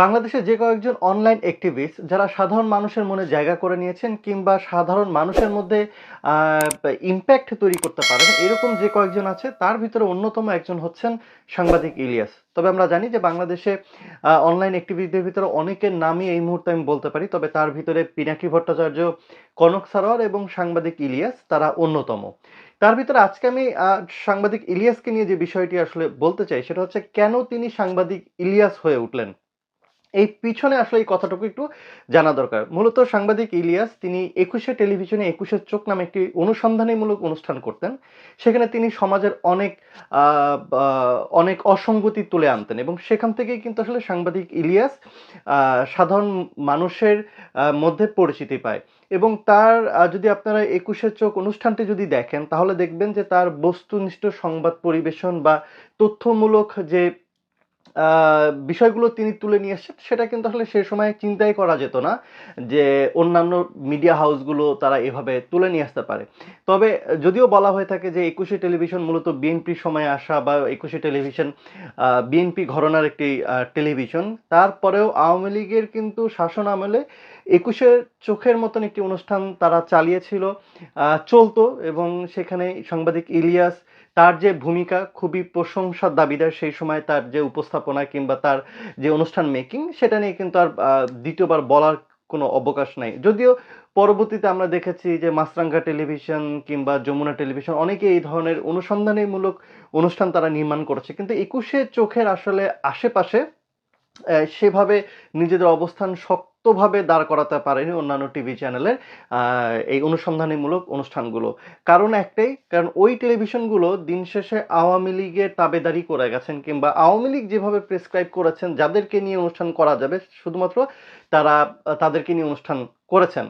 বাংলাদেশে যে কয়েকজন অনলাইন অ্যাক্টিভিস্ট যারা সাধারণ মানুষের মনে জায়গা করে নিয়েছেন কিংবা সাধারণ মানুষের মধ্যে ইম্প্যাক্ট তৈরি করতে পারেন, এরকম যে কয়েকজন আছে, তার ভিতরে অন্যতম একজন হচ্ছেন সাংবাদিক ইলিয়াস। তবে আমরা জানি যে বাংলাদেশে অনলাইন অ্যাক্টিভিস্টদের ভিতরে অনেকের নামই এই মুহূর্তে আমি বলতে পারি, তবে তার ভিতরে পিনাকি ভট্টাচার্য, কনক সারোয়ার এবং সাংবাদিক ইলিয়াস, তারা অন্যতম। তার ভিতরে আজকে আমি সাংবাদিক ইলিয়াসকে নিয়ে যে বিষয়টি আসলে বলতে চাই, সেটা হচ্ছে কেন তিনি সাংবাদিক ইলিয়াস হয়ে উঠলেন? এই পিছনে আসলে এই কথাটুকু একটু জানা দরকার। মূলত সাংবাদিক ইলিয়াস, তিনি একুশে টেলিভিশনে একুশের চোখ নামে একটি অনুসন্ধানীমূলক অনুষ্ঠান করতেন। সেখানে তিনি সমাজের অনেক অনেক অসঙ্গতি তুলে আনতেন এবং সেখান থেকেই কিন্তু আসলে সাংবাদিক ইলিয়াস সাধারণ মানুষের মধ্যে পরিচিতি পায়। এবং তার যদি আপনারা একুশের চোখ অনুষ্ঠানটি যদি দেখেন, তাহলে দেখবেন যে তার বস্তুনিষ্ঠ সংবাদ পরিবেশন বা তথ্যমূলক যে বিষয়গুলো তিনি তুলে নিয়ে এসেছেন, সেটা কিন্তু আসলে সে সময় চিন্তাই করা যেত না যে অন্যান্য মিডিয়া হাউসগুলো তারা এভাবে তুলে নিয়ে আসতে পারে। তবে যদিও বলা হয়ে থাকে যে একুশে টেলিভিশন মূলত বিএনপির সময় আসা বা একুশে টেলিভিশন বিএনপি ঘরনার একটি টেলিভিশন তারপরেও আওয়ামী লীগের কিন্তু শাসন আমলে একুশের চোখের মতন একটি অনুষ্ঠান তারা চালিয়েছিল চলতো এবং সেখানে সাংবাদিক ইলিয়াস তার যে ভূমিকা খুবই প্রশংসার দাবিদার, সেই সময় তার যে উপস্থাপনা কিংবা তার যে অনুষ্ঠান মেকিং সেটা নিয়ে কিন্তু আর দ্বিতীয়বার বলার কোনো অবকাশ নাই। যদিও পরবর্তীতে আমরা দেখেছি যে মাছরাঙ্গা টেলিভিশন কিংবা যমুনা টেলিভিশন অনেকে এই ধরনের অনুসন্ধানীমূলক অনুষ্ঠান তারা নির্মাণ করেছে। কিন্তু একুশে চোখের আসলে আশেপাশে সেভাবে নিজেদের অবস্থান শক্তভাবে দাঁড় করাতে পারেনি অন্যান্য টিভি চ্যানেলের এই অনুসন্ধানীমূলক অনুষ্ঠানগুলো। কারণ একটাই, কারণ ওই টেলিভিশনগুলো দিন শেষে আওয়ামী লীগের তাবেদারি করে গেছেন কিংবা আওয়ামী লীগ যেভাবে প্রেসক্রাইব করেছেন, যাদেরকে নিয়ে অনুষ্ঠান করা যাবে, শুধুমাত্র তারা, তাদেরকে নিয়ে অনুষ্ঠান করেছেন।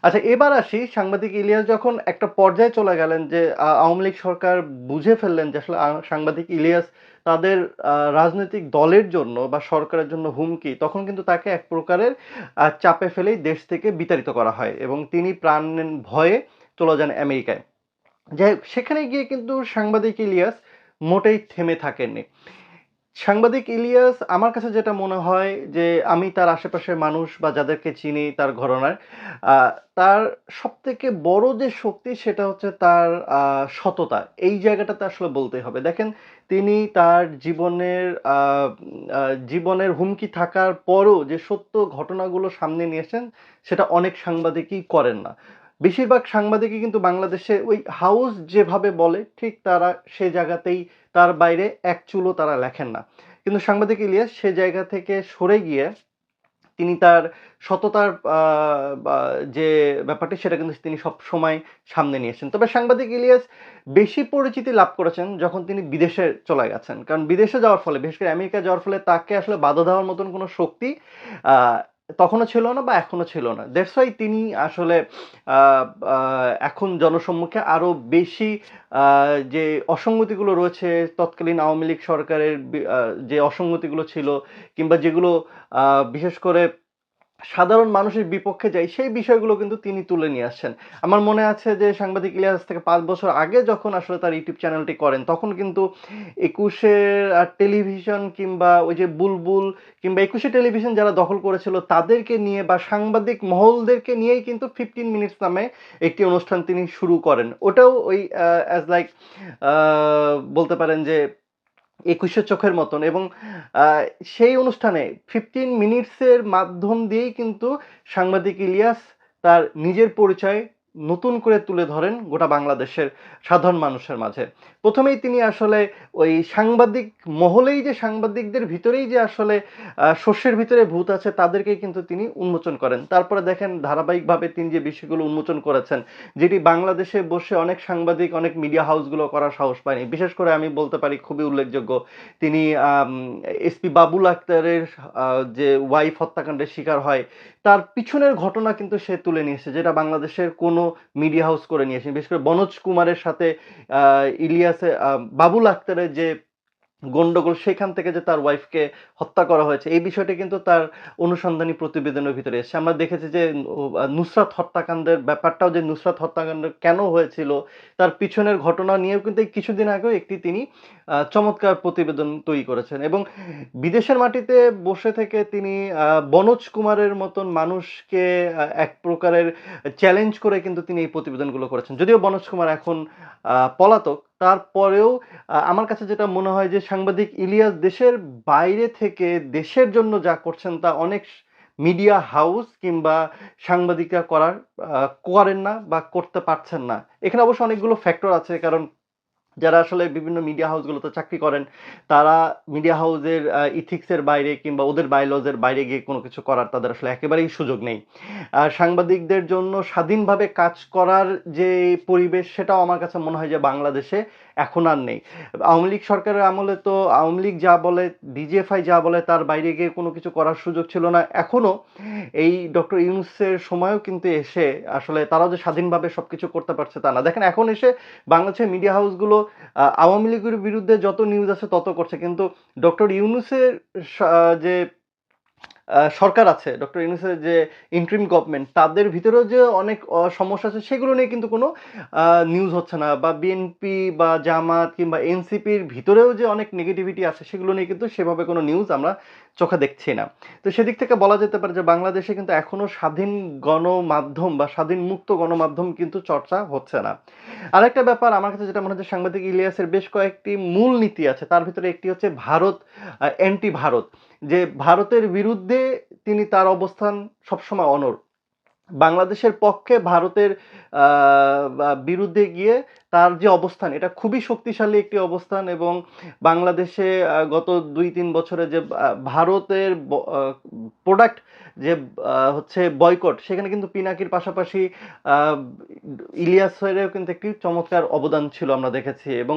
আচ্ছা এবার আসি সাংবাদিক ইলিয়াস যখন একটা পর্যায়ে চলে গেলেন যে আওয়ামী লীগ সরকার বুঝে ফেললেন যে আসলে সাংবাদিক ইলিয়াস তাদের রাজনৈতিক দলের জন্য বা সরকারের জন্য হুমকি, তখন কিন্তু তাকে এক প্রকারের চাপে ফেলেই দেশ থেকে বিতাড়িত করা হয় এবং তিনি প্রাণ ভয়ে চলে যান আমেরিকায়। যাই সেখানে গিয়ে কিন্তু সাংবাদিক ইলিয়াস মোটেই থেমে থাকেননি। সাংবাদিক ইলিয়াস, আমার কাছে যেটা মনে হয় যে আমি তার আশেপাশের মানুষ বা যাদেরকে চিনি তার ঘরনার তার সব থেকে বড় যে শক্তি সেটা হচ্ছে তার সততা। এই জায়গাটাতে আসলে বলতে হবে। দেখেন, তিনি তার জীবনের জীবনের হুমকি থাকার পরও যে সত্য ঘটনাগুলো সামনে নিয়েছেন সেটা অনেক সাংবাদিকই করেন না। বেশিরভাগ সাংবাদিকই কিন্তু বাংলাদেশে ওই হাউস যেভাবে বলে, ঠিক তারা সে জায়গাতেই তার বাইরে এক চুলও তারা লেখেন না। কিন্তু সাংবাদিক ইলিয়াস সে জায়গা থেকে সরে গিয়ে তিনি তার সততার যে ব্যাপারটি সেটা কিন্তু তিনি সব সময় সামনে নিয়েছেন তবে সাংবাদিক ইলিয়াস বেশি পরিচিতি লাভ করেছেন যখন তিনি বিদেশে চলে গেছেন। কারণ বিদেশে যাওয়ার ফলে, বিশেষ করে আমেরিকা যাওয়ার ফলে তাকে আসলে বাধা দেওয়ার মতন কোনো শক্তি তখনও ছিল না বা এখনও ছিল না। দ্যাটস ওয়াই তিনি আসলে এখন জনসম্মুখে আরও বেশি যে অসঙ্গতিগুলো রয়েছে, তৎকালীন আওয়ামী লীগ সরকারের যে অসঙ্গতিগুলো ছিল কিংবা যেগুলো বিশেষ করে সাধারণ মানুষের বিপক্ষে যায় সেই বিষয়গুলো কিন্তু তিনি তুলে নিয়ে আসছেন। আমার মনে আছে যে সাংবাদিক ইলিয়াস থেকে পাঁচ বছর আগে যখন আসলে তার ইউটিউব চ্যানেলটি করেন, তখন কিন্তু একুশের টেলিভিশন কিংবা ওই যে বুলবুল কিংবা একুশে টেলিভিশন যারা দখল করেছিল, তাদেরকে নিয়ে বা সাংবাদিক মহলদেরকে নিয়েই কিন্তু ফিফটিন মিনিটস নামে একটি অনুষ্ঠান তিনি শুরু করেন। ওটাও ওই অ্যাজ লাইক বলতে পারেন যে একুশে চোখের মতন এবং সেই অনুষ্ঠানে ফিফটিন মিনিটসের মাধ্যম দিয়েই কিন্তু সাংবাদিক ইলিয়াস তার নিজের পরিচয় নতুন করে তুলে ধরেন গোটা বাংলাদেশের সাধারণ মানুষের মাঝে। প্রথমেই তিনি আসলে ওই সাংবাদিক মহলেই যে সাংবাদিকদের ভিতরেই যে আসলে শস্যের ভিতরে ভূত আছে, তাদেরকেই কিন্তু তিনি উন্মোচন করেন। তারপরে দেখেন ধারাবাহিকভাবে তিনি যে বিষয়গুলো উন্মোচন করেছেন, যেটি বাংলাদেশে বসে অনেক সাংবাদিক, অনেক মিডিয়া হাউসগুলো করার সাহস পায়নি। বিশেষ করে আমি বলতে পারি খুবই উল্লেখযোগ্য তিনি এসপি বাবুল আক্তারের যে ওয়াইফ হত্যাকাণ্ডের শিকার হয়, তার পিছনের ঘটনা কিন্তু সে তুলে নিয়েছে, যেটা বাংলাদেশের কোনো মিডিয়া হাউস করে নিয়েছেন বিশেষ করে বনোজ কুমারের সাথে ইলিয়াসে বাবুল আক্তারের যে গন্ডগোল সেখান থেকে যে তার ওয়াইফকে হত্যা করা হয়েছে, এই বিষয়টি কিন্তু তার অনুসন্ধানী প্রতিবেদনের ভিতরে এসেছে। আমরা দেখেছি যে নুসরাত হত্যাকাণ্ডের ব্যাপারটাও যে নুসরাত হত্যাকাণ্ড কেন হয়েছিল, তার পিছনের ঘটনা নিয়েও কিন্তু কিছুদিন আগেও একটি তিনি চমৎকার প্রতিবেদন তৈরি করেছেন। এবং বিদেশের মাটিতে বসে থেকে তিনি বনোজ কুমারের মতন মানুষকে এক প্রকারের চ্যালেঞ্জ করে কিন্তু তিনি এই প্রতিবেদনগুলো করেছেন। যদিও বনোজ কুমার এখন পলাতক তারপরেও আমার কাছে যেটা মনে হয় যে সাংবাদিক ইলিয়াস দেশের বাইরে থেকে দেশের জন্য যা করছেন তা অনেক মিডিয়া হাউস কিংবা সাংবাদিকরা করার করেন না বা করতে পারছেন না। এখানে অবশ্য অনেকগুলো ফ্যাক্টর আছে কারণ যারা আসলে বিভিন্ন মিডিয়া হাউসগুলোতে চাকরি করেন, তারা মিডিয়া হাউসের ইথিক্সের বাইরে কিংবা ওদের বায়োলজের বাইরে গিয়ে কোনো কিছু করার তাদের আসলে একেবারেই সুযোগ নেই। আর সাংবাদিকদের জন্য স্বাধীনভাবে কাজ করার যে পরিবেশ, সেটাও আমার কাছে মনে হয় যে বাংলাদেশে এখন আর নেই। আওয়ামী লীগ সরকারের আমলে তো আওয়ামী লীগ যা বলে ডিজিএফআই যা বলে, তার বাইরে গিয়ে কোনো কিছু করার সুযোগ ছিল না। এখনও এই ডক্টর ইউনুসের সময়ও কিন্তু এসে আসলে তারাও যে স্বাধীনভাবে সবকিছু করতে পারছে তা না। দেখেন, এখন এসে বাংলাদেশের মিডিয়া হাউসগুলো আওয়ামী লীগের বিরুদ্ধে যত নিউজ আছে তত করছে। কিন্তু ডক্টর ইউনুসের যে সরকার আছে ডক্টর ইউনুসের যে ইন্ট্রিম গভর্নমেন্ট তাদের ভিতরেও যে অনেক সমস্যা আছে, সেগুলো নিয়ে কিন্তু কোনো নিউজ হচ্ছে না। বা বিএনপি বা জামাত কিংবা এনসিপির ভিতরেও যে অনেক নেগেটিভিটি আছে, সেগুলো নিয়ে কিন্তু সেভাবে কোনো নিউজ আমরা চোখে দেখছি না। তো সেদিক থেকে বলা যেতে পারে যে বাংলাদেশে কিন্তু এখনও স্বাধীন গণমাধ্যম বা স্বাধীন মুক্ত গণমাধ্যম কিন্তু চর্চা হচ্ছে না। আরেকটা ব্যাপার আমার কাছে যেটা মনে হচ্ছে সাংবাদিক ইলিয়াসের বেশ কয়েকটি মূল নীতি আছে, তার ভিতরে একটি হচ্ছে ভারত অ্যান্টি ভারত যে ভারতের বিরুদ্ধে তিনি তার অবস্থান সবসময় অনর বাংলাদেশের পক্ষে ভারতের বিরুদ্ধে গিয়ে তার যে অবস্থান, এটা খুবই শক্তিশালী একটি অবস্থান এবং বাংলাদেশে গত দুই তিন বছরে যে ভারতের প্রোডাক্ট যে হচ্ছে বয়কট, সেখানে কিন্তু পিনাকির পাশাপাশি ইলিয়াস ইলিয়াসেরও কিন্তু একটি চমৎকার অবদান ছিল আমরা দেখেছি এবং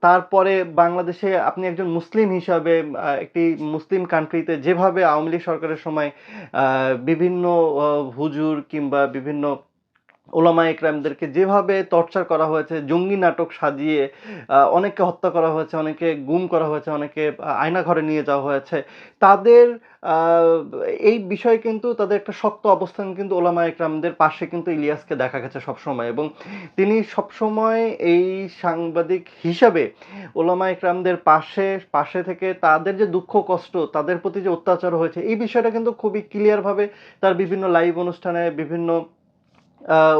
তারপরে বাংলাদেশে আপনি একজন মুসলিম হিসাবে একটি মুসলিম কান্ট্রিতে যেভাবে আওয়ামী লীগ সরকারের সময় বিভিন্ন হুজুর কিংবা বিভিন্ন ওলামা একরামদেরকে যেভাবে টর্চার করা হয়েছে জঙ্গি নাটক সাজিয়ে অনেককে হত্যা করা হয়েছে অনেকে গুম করা হয়েছে অনেকে আহ, আয়না ঘরে নিয়ে যাওয়া হয়েছে তাদের এই বিষয়ে কিন্তু তাদের একটা শক্ত অবস্থান কিন্তু ওলামা একরামদের পাশে কিন্তু ইলিয়াসকে দেখা গেছে সবসময় এবং তিনি সবসময় এই সাংবাদিক হিসাবে ওলামা একরামদের পাশে পাশে থেকে তাদের যে দুঃখ কষ্ট তাদের প্রতি যে অত্যাচার হয়েছে এই বিষয়টা কিন্তু খুবই ক্লিয়ারভাবে তার বিভিন্ন লাইভ অনুষ্ঠানে বিভিন্ন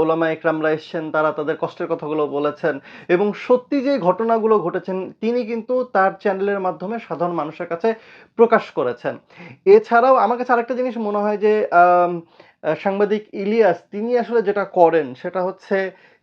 ওলামা একরামরা এসছেন, তারা তাদের কষ্টের কথাগুলো বলেছেন। এবং সত্যি যে ঘটনাগুলো ঘটেছেন, তিনি কিন্তু তার চ্যানেলের মাধ্যমে সাধারণ মানুষের কাছে প্রকাশ করেছেন। এছাড়াও আমার কাছে আরেকটা জিনিস মনে হয় যে সাংবাদিক ইলিয়াস, তিনি আসলে যেটা করেন, সেটা হচ্ছে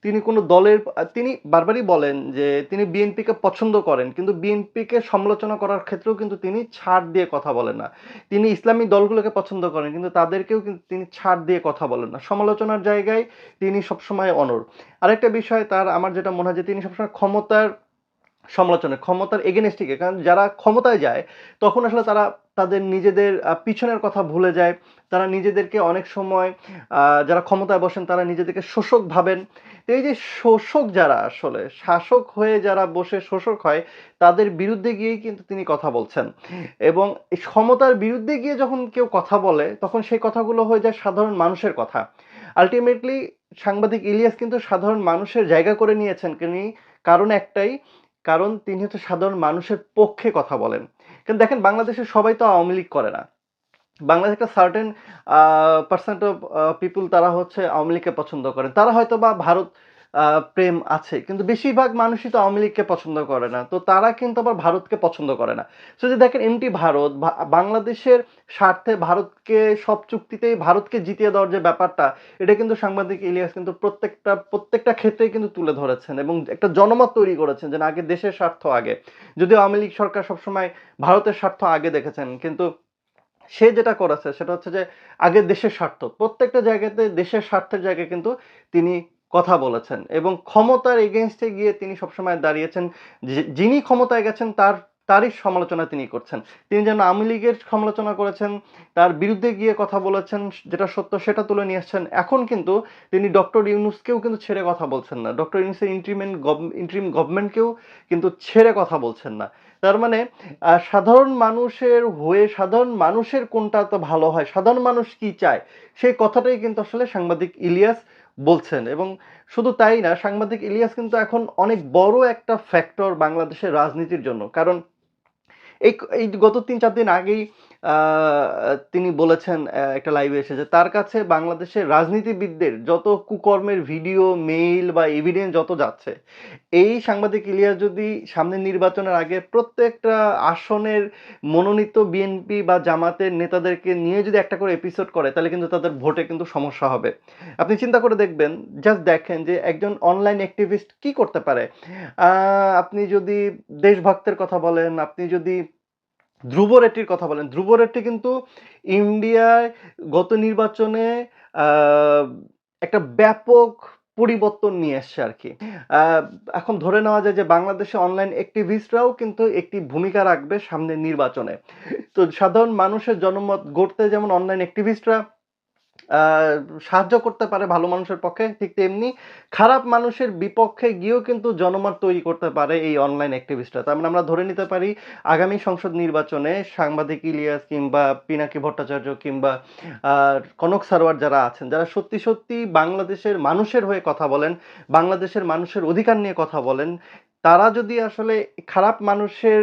তিনি কোনো দলের, তিনি বারবারই বলেন যে তিনি বিএনপিকে পছন্দ করেন, কিন্তু বিএনপিকে সমালোচনা করার ক্ষেত্রেও কিন্তু তিনি ছাড় দিয়ে কথা বলেন না। তিনি ইসলামী দলগুলোকে পছন্দ করেন, কিন্তু তাদেরকেও কিন্তু তিনি ছাড় দিয়ে কথা বলেন না। সমালোচনার জায়গায় তিনি সবসময় অনর আরেকটা বিষয় তার, আমার যেটা মনে হয় যে তিনি সবসময় ক্ষমতার সমালোচনা ক্ষমতার এগেনস্টিকে কারণ যারা ক্ষমতায় যায়, তখন আসলে তারা তাদের নিজেদের পিছনের কথা ভুলে যায়। তারা নিজেদেরকে অনেক সময় যারা ক্ষমতায় বসেন, তারা নিজেদেরকে শোষক ভাবেন। এই যে শোষক যারা আসলে, শাসক হয়ে যারা বসে শোষক হয়, তাদের বিরুদ্ধে গিয়েই কিন্তু তিনি কথা বলছেন। এবং ক্ষমতার বিরুদ্ধে গিয়ে যখন কেউ কথা বলে, তখন সেই কথাগুলো হয়ে যায় সাধারণ মানুষের কথা। আলটিমেটলি সাংবাদিক ইলিয়াস কিন্তু সাধারণ মানুষের জায়গা করে নিয়েছেন। তিনি কারণ একটাই কারণ তিনি হচ্ছে সাধারণ মানুষের পক্ষে কথা বলেন। কিন্তু দেখেন, বাংলাদেশের সবাই তো আওয়ামী লীগ করে না। বাংলাদেশ একটা সার্টেন পার্সেন্ট অফ পিপুল তারা হচ্ছে আওয়ামী লীগকে পছন্দ করেন। তারা হয়তো বা ভারত প্রেম আছে। কিন্তু বেশিরভাগ মানুষই তো আওয়ামী লীগকে পছন্দ করে না। তো তারা কিন্তু আবার ভারতকে পছন্দ করে না। তো যে দেখেন এমটি ভারত বাংলাদেশের স্বার্থে ভারতকে, সব চুক্তিতেই ভারতকে জিতিয়ে দেওয়ার যে ব্যাপারটা, এটা কিন্তু সাংবাদিক ইলিয়াস কিন্তু প্রত্যেকটা প্রত্যেকটা ক্ষেত্রেই কিন্তু তুলে ধরেছেন এবং একটা জনমত তৈরি করেছেন যে আগে দেশের স্বার্থ আগে। যদিও আওয়ামী লীগ সরকার সবসময় ভারতের স্বার্থ আগে দেখেছেন, কিন্তু সে যেটা করেছে সেটা হচ্ছে যে আগে দেশের স্বার্থ। প্রত্যেকটা জায়গাতে দেশের স্বার্থের জায়গায় কিন্তু তিনি কথা বলেছেন এবং ক্ষমতার এগেনস্টে গিয়ে তিনি সবসময় দাঁড়িয়েছেন। যিনি ক্ষমতায় গেছেন তার, তারই সমালোচনা তিনি করছেন। তিনি যেন আওয়ামী লীগের সমালোচনা করেছেন, তার বিরুদ্ধে গিয়ে কথা বলেছেন, যেটা সত্য সেটা তুলে নিয়ে আসছেন। এখন কিন্তু তিনি ডক্টর ইউনুসকেও কিন্তু ছেড়ে কথা বলছেন না। ডক্টর ইউনুসের ইন্ট্রিমেন্ট ইন্ট্রিম গভর্নমেন্টকেও কিন্তু ছেড়ে কথা বলছেন না। তার মানে সাধারণ মানুষের হয়ে সাধারণ মানুষের কোনটা তো ভালো হয়? সাধারণ মানুষ কি চায়? সেই কথাটাই কিন্তু আসলে সাংবাদিক ইলিয়াস বলছেন। এবং শুধু তাই না, সাংবাদিক ইলিয়াস কিন্তু এখন অনেক বড় একটা ফ্যাক্টর বাংলাদেশের রাজনীতির জন্য। কারণ এই এই গত তিন চার দিন আগেই তিনি বলেছেন একটা লাইভে এসে যে তার কাছে বাংলাদেশের রাজনীতিবিদদের যত কুকর্মের ভিডিও মেইল বা এভিডেন্স যত যাচ্ছে, এই সাংবাদিক ইলিয়াস যদি সামনের নির্বাচনের আগে প্রত্যেকটা আসনের মনোনীত বিএনপি বা জামাতের নেতাদেরকে নিয়ে যদি একটা করে এপিসোড করে, তাহলে কিন্তু তাদের ভোটে কিন্তু সমস্যা হবে। আপনি চিন্তা করে দেখবেন জাস্ট দেখেন যে একজন অনলাইন অ্যাক্টিভিস্ট কি করতে পারে? আপনি যদি দেশভক্তের কথা বলেন, আপনি যদি ধ্রুব রেট্টির কথা বলেন। ধ্রুব রেট্টি কিন্তু ইন্ডিয়ায় গত নির্বাচনে একটা ব্যাপক পরিবর্তন নিয়ে এসছে আর কি। এখন ধরে নেওয়া যায় যে বাংলাদেশে অনলাইন অ্যাক্টিভিস্টরাও কিন্তু একটি ভূমিকা রাখবে সামনের নির্বাচনে। তো সাধারণ মানুষের জনমত গড়তে যেমন অনলাইন অ্যাক্টিভিস্টরা সাহায্য করতে পারে ভালো মানুষের পক্ষে, ঠিক তেমনি খারাপ মানুষের বিপক্ষে গিয়েও কিন্তু জনমত তৈরি করতে পারে এই অনলাইন অ্যাক্টিভিস্টরা তার মানে আমরা ধরে নিতে পারি, আগামী সংসদ নির্বাচনে সাংবাদিক ইলিয়াস কিংবা পিনাকি ভট্টাচার্য কিংবা কনক সারোয়ার যারা আছেন, যারা সত্যি সত্যি বাংলাদেশের মানুষের হয়ে কথা বলেন, বাংলাদেশের মানুষের অধিকার নিয়ে কথা বলেন, তারা যদি আসলে খারাপ মানুষের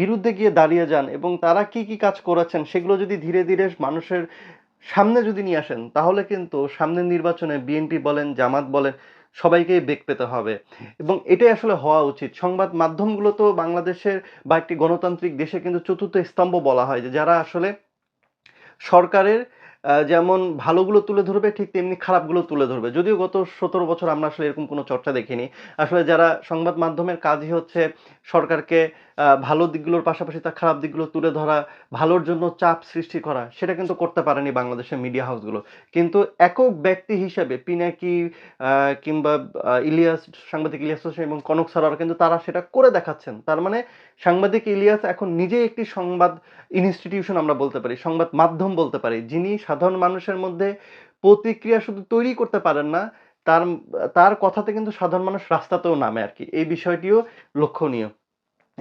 বিরুদ্ধে গিয়ে দাঁড়িয়ে যান এবং তারা কি কি কাজ করেছেন, সেগুলো যদি ধীরে ধীরে মানুষের সামনে যদি নিয়ে আসেন, তাহলে কিন্তু সামনের নির্বাচনে বিএনপি বলেন, জামাত বলেন, সবাইকেই বেগ পেতে হবে। এবং এটাই আসলে হওয়া উচিত। সংবাদ মাধ্যমগুলো তো বাংলাদেশের বা একটি গণতান্ত্রিক দেশে কিন্তু চতুর্থ স্তম্ভ বলা হয় যে, যারা আসলে সরকারের যেমন ভালোগুলো তুলে ধরবে, ঠিক তেমনি খারাপগুলো তুলে ধরবে। যদিও গত সতেরো বছর আমরা আসলে এরকম কোনো চর্চা দেখিনি। আসলে যারা সংবাদ মাধ্যমের কাজই হচ্ছে সরকারকে ভালো দিকগুলোর পাশাপাশি তার খারাপ দিকগুলো তুলে ধরা, ভালোর জন্য চাপ সৃষ্টি করা, সেটা কিন্তু করতে পারেনি বাংলাদেশের মিডিয়া হাউসগুলো কিন্তু একক ব্যক্তি হিসেবে পিনাকি কিংবা ইলিয়াস, সাংবাদিক ইলিয়াস হোসেন এবং কনক সারার কিন্তু তারা সেটা করে দেখাচ্ছেন। তার মানে সাংবাদিক ইলিয়াস এখন নিজেই একটি সংবাদ ইনস্টিটিউশন আমরা বলতে পারি, সংবাদ মাধ্যম বলতে পারি, যিনি সাধারণ মানুষের মধ্যে প্রতিক্রিয়া শুধু তৈরি করতে পারেন না, তার তার কথাতে কিন্তু সাধারণ মানুষ রাস্তাতেও নামে আর কি। এই বিষয়টিও লক্ষণীয়।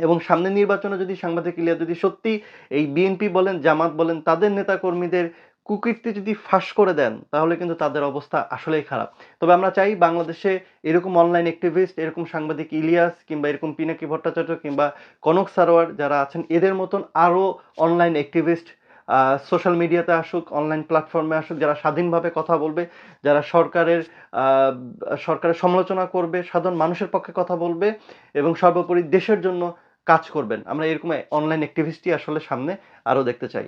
এবং সামনের নির্বাচনে যদি সাংবাদিক ইলিয়াস যদি সত্যি এই বিএনপি বলেন, জামাত বলেন, তাদের নেতাকর্মীদের কুকীর্তি যদি ফাঁস করে দেন, তাহলে কিন্তু তাদের অবস্থা আসলেই খারাপ। তবে আমরা চাই বাংলাদেশে এরকম অনলাইন অ্যাক্টিভিস্ট এরকম সাংবাদিক ইলিয়াস কিংবা এরকম পিনাকি ভট্টাচার্য কিংবা কনক সারোয়ার যারা আছেন, এদের মতন আরও অনলাইন অ্যাক্টিভিস্ট সোশ্যাল মিডিয়াতে আসুক অনলাইন প্ল্যাটফর্মে আসুক, যারা স্বাধীনভাবে কথা বলবে, যারা সরকারের সরকারের সমালোচনা করবে, সাধারণ মানুষের পক্ষে কথা বলবে এবং সর্বোপরি দেশের জন্য কাজ করবেন। আমরা এরকম অনলাইন অ্যাক্টিভিস্টই আসলে সামনে আরও দেখতে চাই।